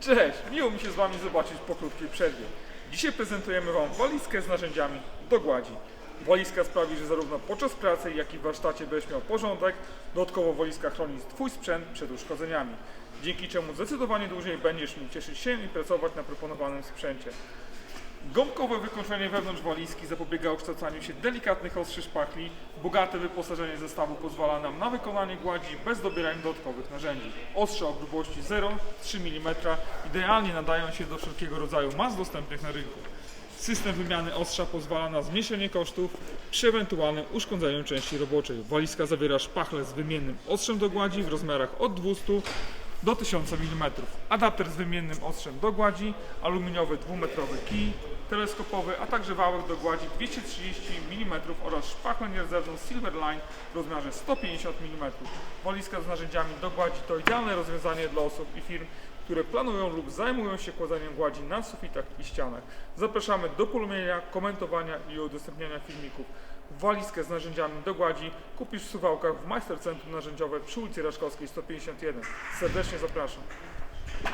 Cześć, miło mi się z Wami zobaczyć po krótkiej przerwie. Dzisiaj prezentujemy Wam walizkę z narzędziami do gładzi. Walizka sprawi, że zarówno podczas pracy, jak i w warsztacie będziesz miał porządek. Dodatkowo walizka chroni Twój sprzęt przed uszkodzeniami, dzięki czemu zdecydowanie dłużej będziesz mógł cieszyć się i pracować na proponowanym sprzęcie. Gąbkowe wykończenie wewnątrz walizki zapobiega ukształcaniu się delikatnych ostrzy szpachli. Bogate wyposażenie zestawu pozwala nam na wykonanie gładzi bez dobierania dodatkowych narzędzi. Ostrza o grubości 0,3 mm idealnie nadają się do wszelkiego rodzaju mas dostępnych na rynku. System wymiany ostrza pozwala na zmniejszenie kosztów przy ewentualnym uszkodzeniu części roboczej. Walizka zawiera szpachle z wymiennym ostrzem do gładzi w rozmiarach od 200 do 1000 mm. Adapter z wymiennym ostrzem do gładzi, aluminiowy dwumetrowy kij teleskopowy, a także wałek do gładzi 230 mm oraz szpachę nierdzewną Silverline w rozmiarze 150 mm. Walizka z narzędziami do gładzi to idealne rozwiązanie dla osób i firm, które planują lub zajmują się kładzeniem gładzi na sufitach i ścianach. Zapraszamy do polubienia, komentowania i udostępniania filmików. Walizkę z narzędziami do gładzi kupisz w Suwałkach w Majster Centrum Narzędziowe przy ulicy Raszkowskiej 151. Serdecznie zapraszam.